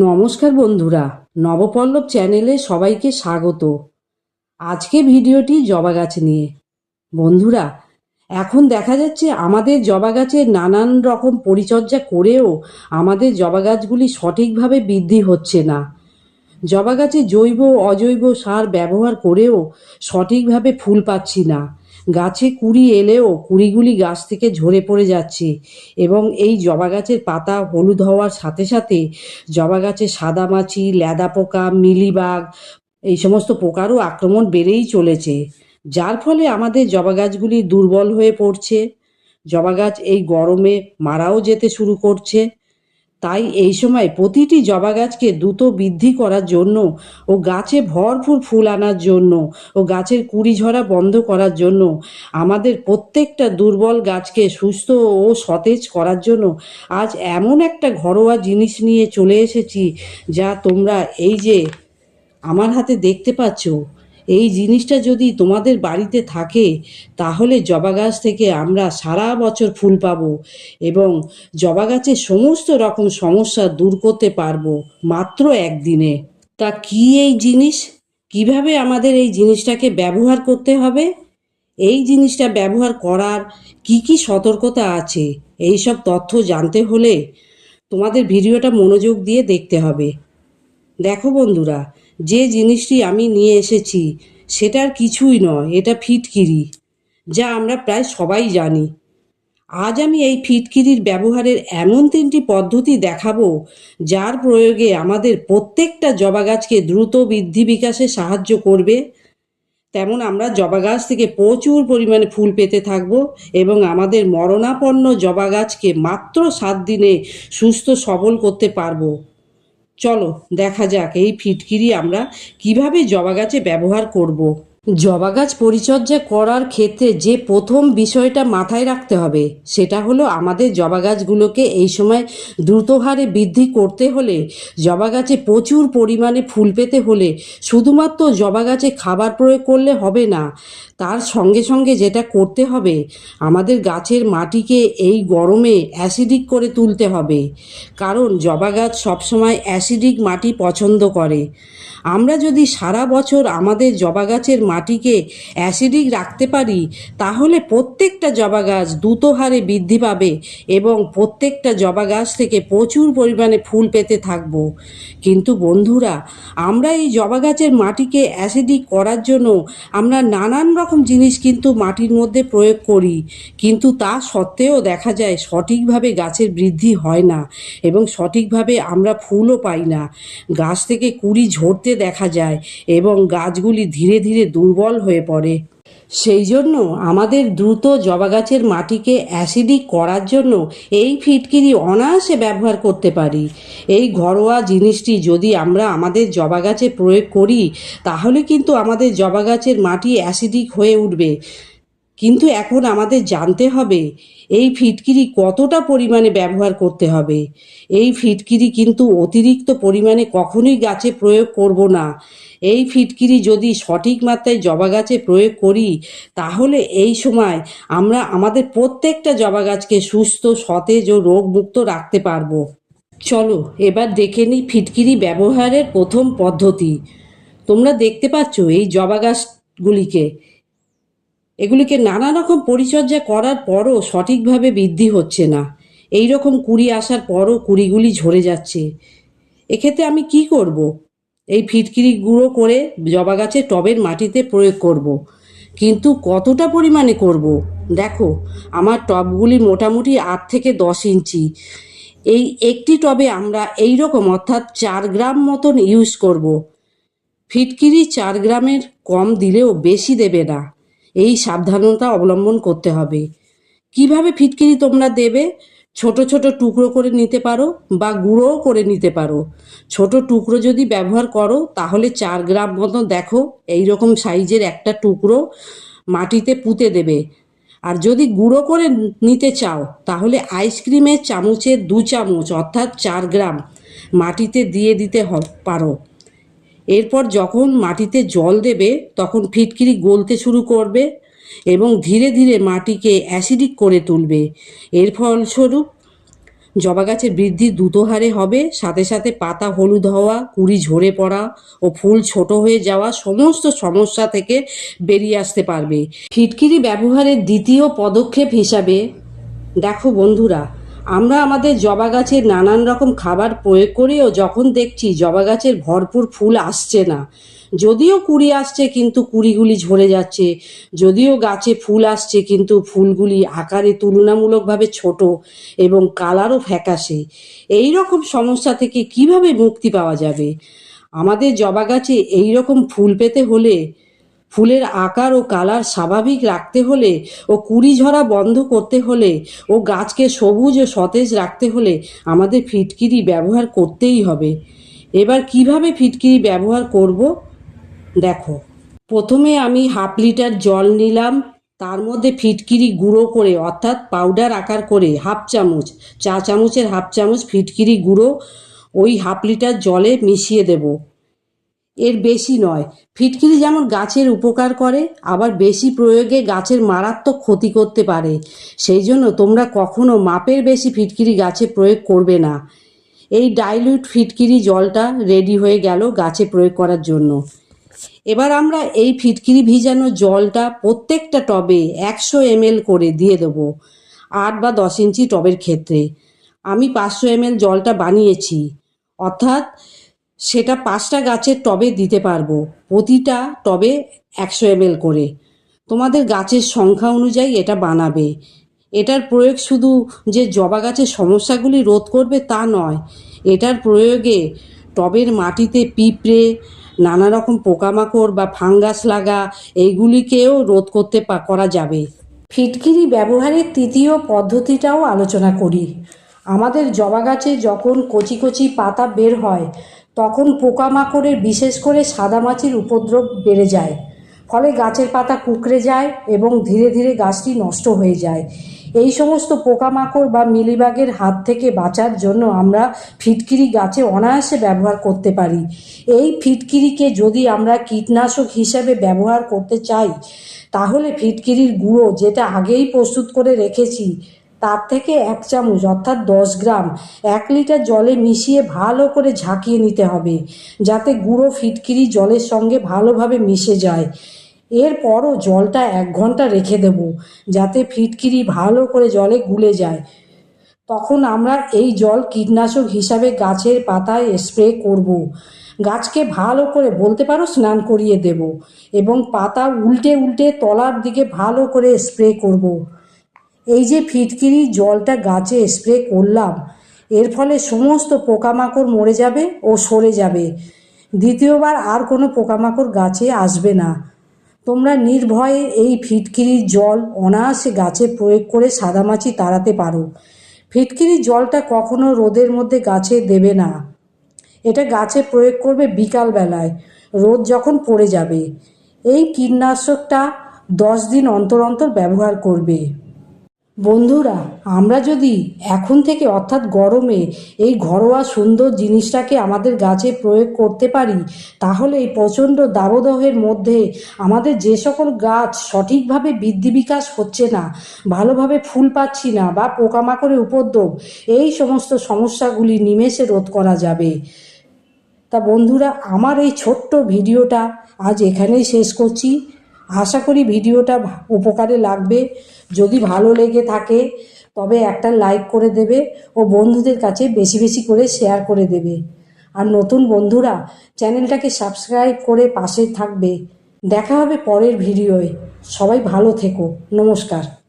নমস্কার বন্ধুরা, নবপল্লব চ্যানেলে সবাইকে স্বাগত। আজকে ভিডিওটি জবা গাছ নিয়ে। বন্ধুরা, এখন দেখা যাচ্ছে আমাদের জবা গাছের নানান রকম পরিচর্যা করেও আমাদের জবা গাছগুলি সঠিকভাবে বৃদ্ধি হচ্ছে না। জবা গাছে জৈব অজৈব সার ব্যবহার করেও সঠিকভাবে ফুল পাচ্ছি না। গাছে কুড়ি এলেও কুড়িগুলি গাছ থেকে ঝরে পড়ে যাচ্ছে এবং এই জবা গাছের পাতা হলুদ হওয়ার সাথে সাথে জবা গাছে সাদা মাছি, ল্যাদা পোকা, মিলিবাগ এই সমস্ত পোকারও আক্রমণ বেড়েই চলেছে। যার ফলে আমাদের জবা গাছগুলি দুর্বল হয়ে পড়ছে। জবা গাছ এই গরমে মারাও যেতে শুরু করছে। তাই এই সময় প্রতিটি জবা গাছকে দ্রুত বৃদ্ধি করার জন্য ও গাছে ভরপুর ফুল আনার জন্য ও গাছের কুড়ি ঝরা বন্ধ করার জন্য আমাদের প্রত্যেকটা দুর্বল গাছকে সুস্থ ও সতেজ করার জন্য আজ এমন একটা ঘরোয়া জিনিস নিয়ে চলে এসেছি যা তোমরা এই যে আমার হাতে দেখতে পাচ্ছ এই জিনিসটা যদি তোমাদের বাড়িতে থাকে, তাহলে জবা গাছ থেকে আমরা সারা বছর ফুল পাবো এবং জবা গাছের সমস্ত রকম সমস্যা দূর করতে পারব মাত্র একদিনে। তা কি এই জিনিস? কীভাবে আমাদের এই জিনিসটাকে ব্যবহার করতে হবে? এই জিনিসটা ব্যবহার করার কি কি সতর্কতা আছে? এই সব তথ্য জানতে হলে তোমাদের ভিডিওটা মনোযোগ দিয়ে দেখতে হবে। দেখো বন্ধুরা যে জিনিসটি আমি নিয়ে এসেছি, সেটার কিছুই নয়, এটা ফিটকিরি, যা আমরা প্রায় সবাই জানি। আজ আমি এই ফিটকিরির ব্যবহারের এমন তিনটি পদ্ধতি দেখাবো, যার প্রয়োগে আমাদের প্রত্যেকটা জবা গাছকে দ্রুত বৃদ্ধি বিকাশে সাহায্য করবে। তেমন আমরা জবা গাছ থেকে প্রচুর পরিমাণে ফুল পেতে থাকব এবং আমাদের মরণাপন্ন জবা গাছকে মাত্র সাত দিনে সুস্থ সবল করতে পারব। চলো দেখা যাক এই ফিটকিরি আমরা কীভাবে জবা গাছে ব্যবহার করব। জবা গাছ পরিচর্যা করার ক্ষেত্রে যে প্রথম বিষয়টা মাথায় রাখতে হবে, সেটা হলো আমাদের জবা গাছগুলোকে এই সময় দ্রুত হারে বৃদ্ধি করতে হলে, জবা গাছে প্রচুর পরিমাণে ফুল পেতে হলে শুধুমাত্র জবা গাছে খাবার প্রয়োগ করলে হবে না, তার সঙ্গে সঙ্গে যেটা করতে হবে, আমাদের গাছের মাটিকে এই গরমে অ্যাসিডিক করে তুলতে হবে, কারণ জবা গাছ সবসময় অ্যাসিডিক মাটি পছন্দ করে। আমরা যদি সারা বছর আমাদের জবা গাছের মাটিকে অ্যাসিডিক রাখতে পারি, তাহলে প্রত্যেকটা জবা গাছ দ্রুত হারে বৃদ্ধি পাবে এবং প্রত্যেকটা জবা গাছ থেকে প্রচুর পরিমাণে ফুল পেতে থাকব। কিন্তু বন্ধুরা, আমরা এই জবা গাছের মাটিকে অ্যাসিডিক করার জন্য আমরা নানান রকম জিনিস কিন্তু মাটির মধ্যে প্রয়োগ করি, কিন্তু তা সত্ত্বেও দেখা যায় সঠিকভাবে গাছের বৃদ্ধি হয় না এবং সঠিকভাবে আমরা ফুলও পাই না। গাছ থেকে কুড়ি ঝরতে দেখা যায় এবং গাছগুলি ধীরে ধীরে দুর্বল হয়ে পড়ে। সেই জন্য আমাদের দ্রুত জবা গাছের মাটিকে অ্যাসিডিক করার জন্য এই ফিটকিরি অনায়াসে ব্যবহার করতে পারি। এই ঘরোয়া জিনিসটি যদি আমরা আমাদের জবা গাছে প্রয়োগ করি, তাহলে কিন্তু আমাদের জবা গাছের মাটি অ্যাসিডিক হয়ে উঠবে। কিন্তু এখন আমাদের জানতে হবে, এই ফিটকিরি কতটা পরিমাণে ব্যবহার করতে হবে? এই ফিটকিরি কিন্তু অতিরিক্ত পরিমাণে কখনোই গাছে প্রয়োগ করব না। এই ফিটকিরি যদি সঠিক মাত্রায় জবা গাছে প্রয়োগ করি, তাহলে এই সময় আমরা আমাদের প্রত্যেকটা জবা গাছকে সুস্থ, সতেজ ও রোগমুক্ত রাখতে পারব। চলো, এবার দেখে নিই ফিটকিরি ব্যবহারের প্রথম পদ্ধতি। তোমরা দেখতে পাচ্ছ এই জবা গাছগুলিকে। এগুলিকে নানা রকম পরিচর্যা করার পরও সঠিকভাবে বৃদ্ধি হচ্ছে না এই রকম কুড়ি আসার পরও কুড়িগুলি ঝরে যাচ্ছে এক্ষেত্রে আমি কি করব। এই ফিটকিরি গুঁড়ো করে জবা গাছের টবের মাটিতে প্রয়োগ করব। কিন্তু কতটা পরিমাণে করব। দেখো, আমার টবগুলি মোটামুটি আট থেকে দশ ইঞ্চি এই একটি টবে আমরা এই রকম অর্থাৎ চার গ্রাম মতন ইউজ করব। ফিটকিরি চার গ্রামের কম দিলেও বেশি দেবে না এই সাবধানতা অবলম্বন করতে হবে। কীভাবে ফিটকিরি তোমরা দেবে? ছোট ছোট টুকরো করে নিতে পারো বা গুঁড়োও করে নিতে পারো। ছোট টুকরো যদি ব্যবহার করো, তাহলে চার গ্রাম মতো দেখো এই রকম সাইজের একটা টুকরো মাটিতে পুঁতে দেবে। আর যদি গুঁড়ো করে নিতে চাও, তাহলে আইসক্রিমের চামচের দু চামচ, অর্থাৎ চার গ্রাম মাটিতে দিয়ে দিতে পারো। এরপর যখন মাটিতে জল দেবে, তখন ফিটকিরি গলতে শুরু করবে এবং ধীরে ধীরে মাটিকে অ্যাসিডিক করে তুলবে। এর ফলস্বরূপ জবা গাছের বৃদ্ধি দ্রুত হারে হবে। সাথে সাথে পাতা হলুদ হওয়া, কুড়ি ঝরে পড়া ও ফুল ছোট হয়ে যাওয়া সমস্ত সমস্যা থেকে বেরিয়ে আসতে পারবে। ফিটকিরি ব্যবহারের দ্বিতীয় পদক্ষেপ হিসাবে, দেখো বন্ধুরা আমরা আমাদের জবা গাছের নানান রকম খাবার প্রয়োগ করেও যখন দেখছি জবা গাছের ভরপুর ফুল আসছে না, যদিও কুড়ি আসছে কিন্তু কুড়িগুলি ঝরে যাচ্ছে, যদিও গাছে ফুল আসছে কিন্তু ফুলগুলি আকারে তুলনামূলকভাবে ছোট এবং কালারও ফ্যাকাশে। এই রকম সমস্যা থেকে কীভাবে মুক্তি পাওয়া যাবে? আমাদের জবা গাছে এই রকম ফুল পেতে হলে ফুলের আকার ও কালার স্বাভাবিক রাখতে হলে ও কুড়ি ঝরা বন্ধ করতে হলে ও গাছকে সবুজ ও সতেজ রাখতে হলে আমাদের ফিটকিরি ব্যবহার করতেই হবে। এবার কীভাবে ফিটকিরি ব্যবহার করব? দেখো, প্রথমে আমি হাফ লিটার জল নিলাম, তার মধ্যে ফিটকিরি গুঁড়ো করে, অর্থাৎ পাউডার আকার করে হাফ চামচ, চা চামচের হাফ চামচ ফিটকিরি গুঁড়ো ওই হাফ লিটার জলে মিশিয়ে দেব। এর বেশি নয়। ফিটকিরি যেমন গাছের উপকার করে, আবার বেশি প্রয়োগে গাছের মারাত্মক ক্ষতি করতে পারে। সেই জন্য তোমরা কখনো মাপের বেশি ফিটকিরি গাছে প্রয়োগ করবে না। এই ডাইলিউট ফিটকিরি জলটা রেডি হয়ে গেল গাছে প্রয়োগ করার জন্য। এবার আমরা এই ফিটকিরি ভিজানো জলটা প্রত্যেকটা টবে একশো এমএল করে দিয়ে দেবো, আট বা দশ ইঞ্চি টবের ক্ষেত্রে। আমি পাঁচশো এমএল জলটা বানিয়েছি। অর্থাৎ সেটা পাঁচটা গাছের টবে দিতে পারব, প্রতিটা টবে একশো এমএল করে। তোমাদের গাছের সংখ্যা অনুযায়ী এটা বানাবে। এটার প্রয়োগ শুধু যে জবা গাছের সমস্যাগুলি রোধ করবে তা নয়, এটার প্রয়োগে টবের মাটিতে পিঁপড়ে, নানা রকম পোকামাকড় বা ফাঙ্গাস লাগা, এইগুলিকেও রোধ করতে করা যাবে। ফিটকিরি ব্যবহারের তৃতীয় পদ্ধতিটাও আলোচনা করি। আমাদের জবা গাছে যখন কচি কচি পাতা বের হয় তখন পোকামাকড়ের বিশেষ করে সাদামাছির উপদ্রব বেড়ে যায়। ফলে গাছের পাতা কুকড়ে যায় এবং ধীরে ধীরে গাছটি নষ্ট হয়ে যায়। এই সমস্ত পোকামাকড় বা মিলিবাগের হাত থেকে বাঁচার জন্য আমরা ফিটকিরি গাছে অনায়াসে ব্যবহার করতে পারি। এই ফিটকিরিকে যদি আমরা কীটনাশক হিসেবে ব্যবহার করতে চাই, তাহলে ফিটকিরির গুঁড়ো যেটা আগেই প্রস্তুত করে রেখেছি তার থেকে এক চামচ, অর্থাৎ দশ গ্রাম, এক লিটার জলে মিশিয়ে ভালো করে ঝাঁকিয়ে নিতে হবে, যাতে গুঁড়ো ফিটকিরি জলের সঙ্গে ভালোভাবে মিশে যায় এরপরও জলটা এক ঘণ্টা রেখে দেব, যাতে ফিটকিরি ভালো করে জলে গুলে যায় তখন আমরা এই জল কীটনাশক হিসাবে গাছের পাতায় স্প্রে করব। গাছকে ভালো করে, বলতে পারো, স্নান করিয়ে দেব এবং পাতা উল্টে উল্টে তলার দিকে ভালো করে স্প্রে করব। এই যে ফিটকিরি জলটা গাছে স্প্রে করলাম, এর ফলে সমস্ত পোকামাকড় মরে যাবে ও সরে যাবে। দ্বিতীয়বার আর কোনো পোকামাকড় গাছে আসবে না। তোমরা নির্ভয়ে এই ফিটকিরির জল অনায়াসে গাছে প্রয়োগ করে সাদামাছি তাড়াতে পারো। ফিটকিরির জলটা কখনো রোদের মধ্যে গাছে দেবে না। এটা গাছে প্রয়োগ করবে বিকালবেলায়, রোদ যখন পড়ে যাবে। এই কীটনাশকটা দশ দিন অন্তর অন্তর ব্যবহার করবে। বন্ধুরা, আমরা যদি এখন থেকে অর্থাৎ গরমে এই ঘরোয়া সুন্দর জিনিসটাকে আমাদের গাছে প্রয়োগ করতে পারি, তাহলে এই প্রচণ্ড দাবদাহের মধ্যে আমাদের যে সকল গাছ সঠিকভাবে বৃদ্ধি বিকাশ হচ্ছে না, ভালোভাবে ফুল পাচ্ছি না বা পোকামাকড়ের উপদ্রব, এই সমস্ত সমস্যাগুলি নিমেষে রোধ করা যাবে। তা বন্ধুরা, আমার এই ছোট্ট ভিডিওটা আজ এখানেই শেষ করছি। আশা করি ভিডিওটা উপকারে লাগবে। যদি ভালো লেগে থাকে, তবে একটা লাইক করে দেবে ও বন্ধুদের কাছে বেশি বেশি করে শেয়ার করে দেবে। আর নতুন বন্ধুরা, চ্যানেলটাকে সাবস্ক্রাইব করে পাশে থাকবে। দেখা হবে পরের ভিডিওয়। সবাই ভালো থেকো। নমস্কার।